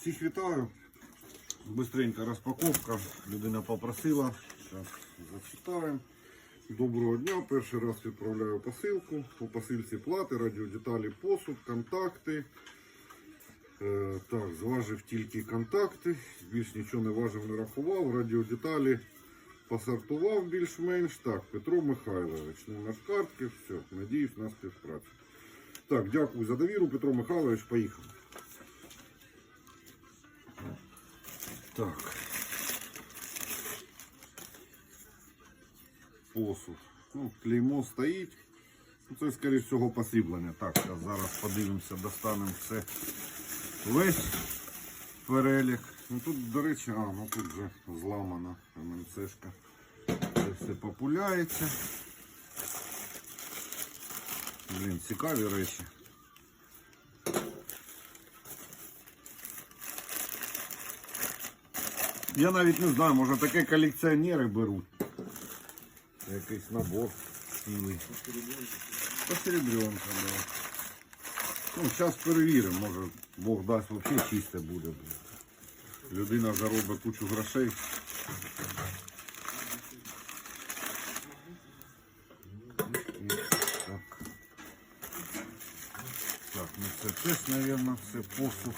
Всіх вітаю. Быстренька розпаковка. Людина попросила. Зараз зачитаємо. Доброго дня. Перший раз відправляю посилку. У посилці плати, радіодеталі, посуд, контакти. Е, так, зважив тільки контакти. Більш нічого не важив, не рахував. Радіодеталі посортував більш-менш. Так, Петро Михайлович. Номер картки. Все, надіюсь на співпрацю. Так, дякую за довіру. Петро Михайлович, поїхав. Так. Посуд. Ну, клеймо стоїть. Ну, Це, скоріше всього, посріблення. Так, зараз, подивимося, достанемо все весь перелік. Ну тут, до речі, а, ну тут вже зламана МНЦшка. Це все популяється. Блін, цікаві речі. Я навіть не знаю, може таке колекціонери беруть. Якийсь набор цілий. Посеребренка, да. Ну, зараз перевіримо, може Бог дасть взагалі чисте буде. Людина заробить кучу грошей. Так. Так, ну це теж, мабуть, це посуд.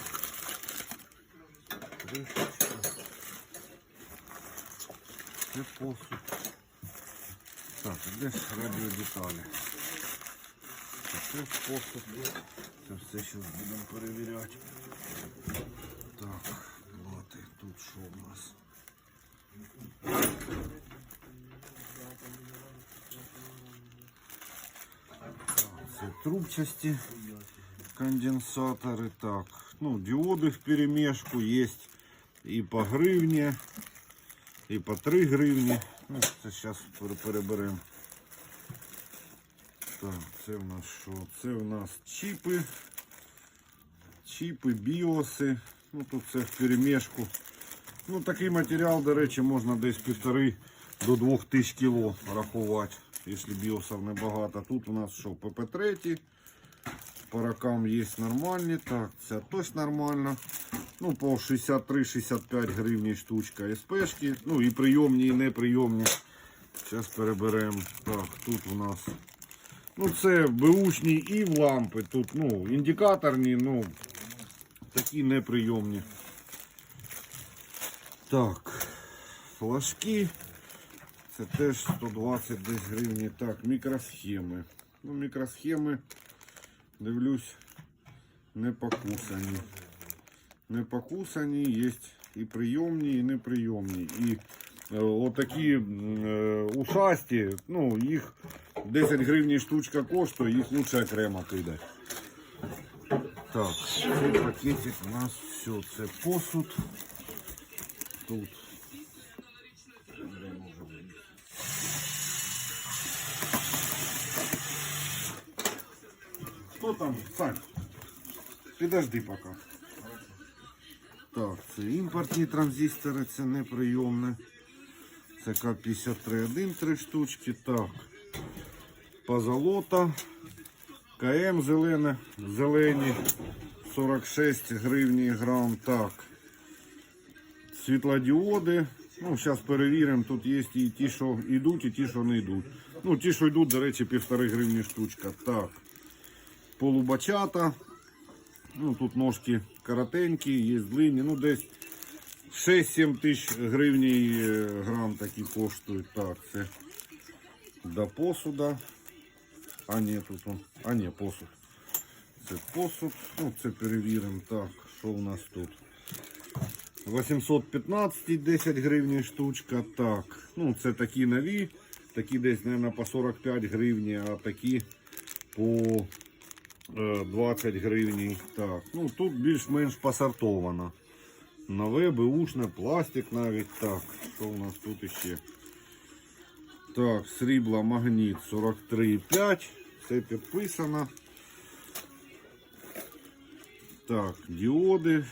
Кришечка. Це посуд. Так, де ж радіодеталі? Це теж посуд. Це все зараз будемо перевіряти. Так, плати. Тут що у нас? Так, Це трубчасті конденсаторы. Так, ну, диоды в перемешку есть и по гривне, И по 3 гривні. Ну, це зараз переберемо. Так, це в нас що? Це в нас чіпи. Чіпи, біоси. Ну тут це в перемешку. Ну такий матеріал, до речі, можна десь півтори до двох тисяч кіло рахувати, якщо біосів небагато. Тут у нас що, ПП-3. По рокам є нормальні. Так, це точно нормально. Ну, по 63-65 гривень штучка СПшки. Ну і прийомні, і неприйомні. Зараз переберемо. Так, тут у нас. Ну, це беушні і в лампи. Тут, ну, індикаторні, ну, такі неприйомні. Так, флажки. Це теж 120 десь гривні. Так, мікросхеми. Ну, мікросхеми, дивлюсь, не покусані. Не покусані, є і прийомні, і неприйомні. І е, отакі е, ушасті, ну, їх 10 гривень штучка коштує, їх лучше окремо кидати. Так, цей пакетик у нас все, це посуд. Тут. Хто там? Сань, підожди поки. Так, це імпортні транзистори, це неприйомне. Це К-53-1, три штучки. Так. Позолота. КМ зелене, зелені. 46 гривні грам. Так. Світлодіоди. Ну, зараз перевіримо. Тут є і ті, що йдуть, і ті, що не йдуть. Ну, ті, що йдуть, до речі, півтори гривні штучка. Так. Полубачата. Ну, тут ножки коротенькі, є длинні. Ну, десь 6-7 тисяч гривень е, грам такі коштують. Так, це до посуда. А ні, тут он. А ні, посуд. Це посуд. Ну, це перевіримо. Так, що у нас тут? 815 10 гривень штучка. Так, ну це такі нові. Такі десь, мабуть, по 45 гривень, а такі по 20 гривень. Так, ну тут більш-менш посортовано. Нове, беушне, пластик навіть. Так, що у нас тут іще? Так, срібло магніт 43,5. Це підписано. Так, діоди.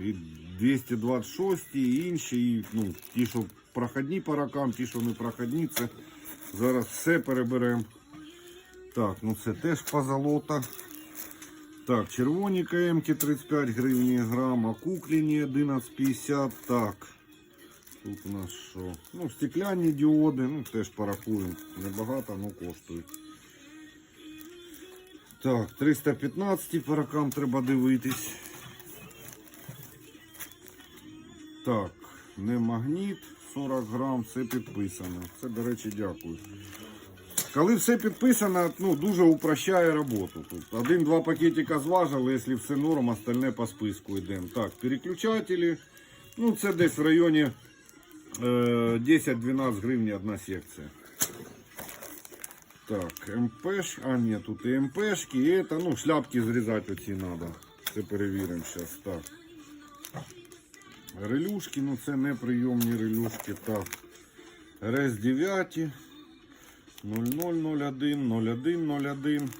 І 226 і інші. І, ну, ті, що проходні по рокам, ті, що не проходні, це зараз все переберемо. Так, ну це теж позолота. Так, червоні КМки 35 гривень грам, а кукліні 11,50. Так. Тут у нас що? Ну, стекляні діоди, ну теж порахуємо. Небагато, але коштують. Так, 315 по рокам треба дивитись. Так, не магніт, 40 грам, все підписано. Це, до речі, дякую. Коли все підписано, ну, дуже упрощає роботу. Тут один-два пакетика зважили, якщо все норм, остальне по списку йдемо. Так, переключателі. Ну, це десь в районі е, 10-12 гривень одна секція. Так, МПш, а ні, тут і МПшки, і это, ну, шляпки зрізати оці треба. Це перевіримо зараз. Так. Релюшки, ну це не прийомні релюшки. Так. РС 9. 0001, 0101.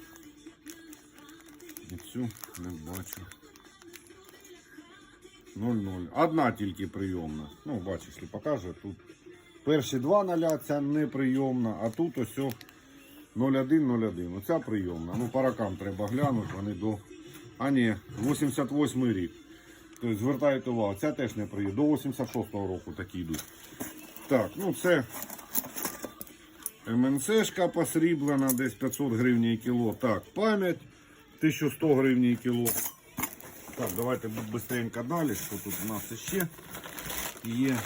І цю не бачу. 00. Одна тільки прийомна. Ну, бачиш, покаже, тут перші два ноля, ця не а тут ось о 0101. Оця прийомна. Ну, по рокам треба глянути, вони до. А ні, 88 рік. Тобто звертайте увагу, ця теж не прийомна. До 86-го року такі йдуть. Так, ну це МНЦшка посріблена, десь 500 гривень кіло. Так, пам'ять 1100 гривень кіло. Так, давайте швидко далі, що тут у нас ще є.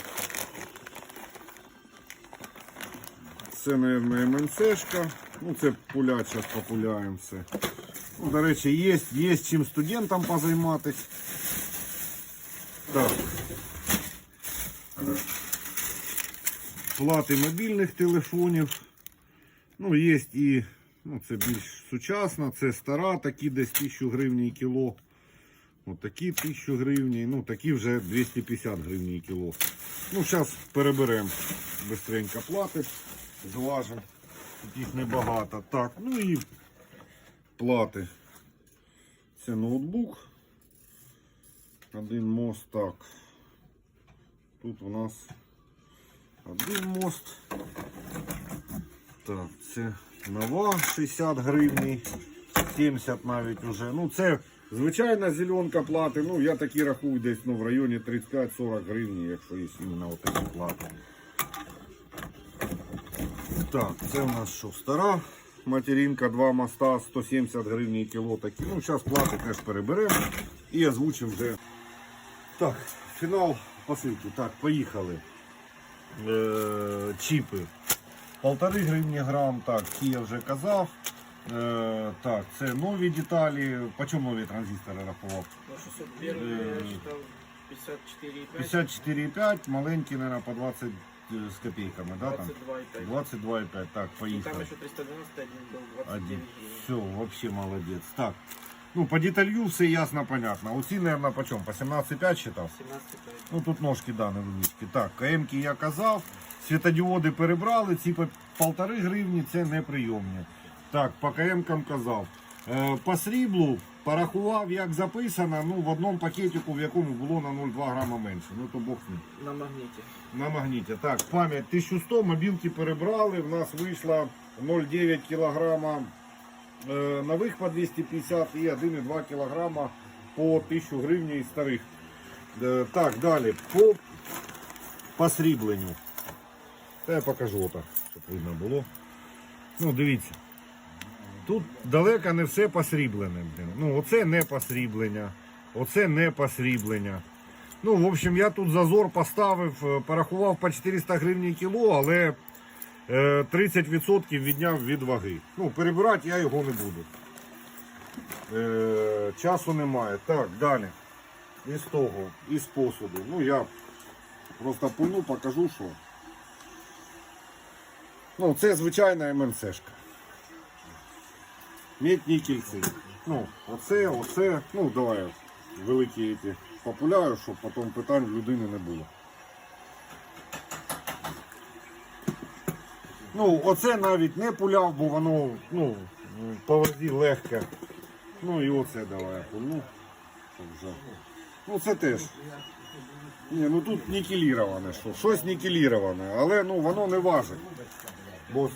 Це, мабуть, МНЦшка. Ну, це зараз популяємо все. Ну, до речі, є, є чим студентам позайматися. Так. Плати мобільних телефонів. Ну, є і ну, це більш сучасна, це стара, такі десь 1000 гривень кіло. От такі 1000 гривень, ну такі вже 250 гривень кіло. Ну, зараз переберемо быстренько плати, зважимо. Тут небагато. Так, ну і плати. Це ноутбук. Один мост так. Тут у нас один мост. Так, це нова 60 гривень, 70 навіть уже. Ну це звичайна зеленка плати. Ну я такі рахую десь ну, в районі 35-40 гривень, якщо є іменно от такі плати. Так, це у нас що, стара материнка, два моста, 170 гривень кіло такі. Ну, зараз плати теж переберемо і озвучимо вже. Так, фінал посилки. Так, поїхали. Е, чіпи. Полтори гривні грам, так, ці я вже казав. Е, так, це нові деталі. По чому нові транзистори рахував? 601 я Э, 54,5. 54,5, маленькі, наверное, по 20 з копійками, да, там? 22,5. 22,5, так, И там поїхали. еще 390 один был 29 Один. гривен. Все, вообще молодец. Так, ну по деталью все ясно, понятно. Оці, наверное, почем? По 17,5 считав? 17,5. Ну тут ножки да, невеличкі. Так, КМки я казав. Світодіоди перебрали, ці по полтори гривні це неприйомні. Так, по КМкам казав. Е, по сріблу порахував, як записано, ну в одному пакетику, в якому було на 0,2 грама менше. Ну то бог ним. На магните. На магніті. Так, пам'ять 1100, мобілки перебрали. В нас вийшло 0,9 кг е, нових по 250 і 1,2 кг по 1000 гривень старих. Е, так, далі. По посрібленню. Та я покажу отак, щоб видно було. Ну, дивіться. Тут далеко не все посріблене. Ну, оце не посріблення. Оце не посріблення. Ну, в общем, я тут зазор поставив, е, порахував по 400 гривень кіло, але е, 30% відняв від ваги. Ну, перебирати я його не буду. Е, часу немає. Так, далі. Із того, із посуду. Ну, я просто пульну, покажу, що. Ну, це звичайна МНЦшка. Мідні кільці. Ну, оце, оце, ну давай великі ті популяю, щоб потім питань в людини не було. Ну, оце навіть не пуляв, бо воно ну, по вазі легке. Ну і оце давай я пульну. Ну це теж. Ні, ну тут нікеліроване, що. Щось нікеліроване, але ну, воно не важить. Бо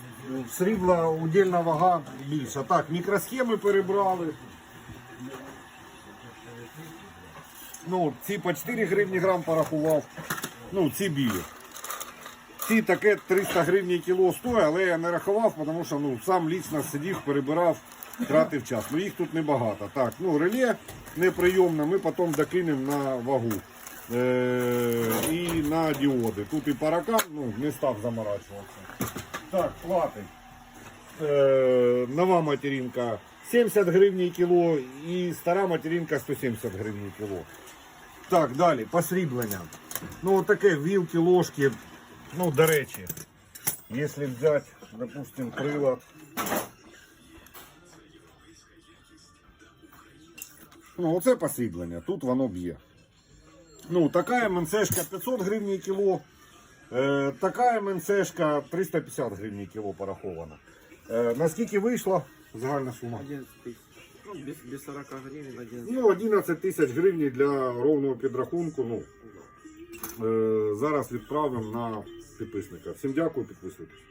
срібла удільна вага більша. Так, мікросхеми перебрали. Ну, ці по 4 гривні грам порахував. Ну, ці білі. Ці таке 300 гривень кіло стоїть, але я не рахував, тому що ну, сам лічно сидів, перебирав, тратив час. Ну їх тут небагато. Так, ну реле неприйомне, ми потім докинемо на вагу. Е- і на діоди. Тут і паракан, ну, не став заморачуватися. Так, плати. Е, нова материнка 70 гривень кіло і стара материнка 170 гривень кіло. Так, далі, посріблення. Ну, таке вілки, ложки. Ну, до речі, якщо взяти, допустим, прилад. Ну, оце посріблення, тут воно б'є. Ну, така МНЦшка 500 гривень кіло. Е, така МНЦшка 350 гривень кіло порахована. Е, наскільки вийшла загальна сума? 11 тысяч. Ну, без, без 40 гривен 11. Ну, 11 тисяч гривень для ровного підрахунку. Ну, е, зараз відправимо на підписника. Всім дякую, підписуйтесь.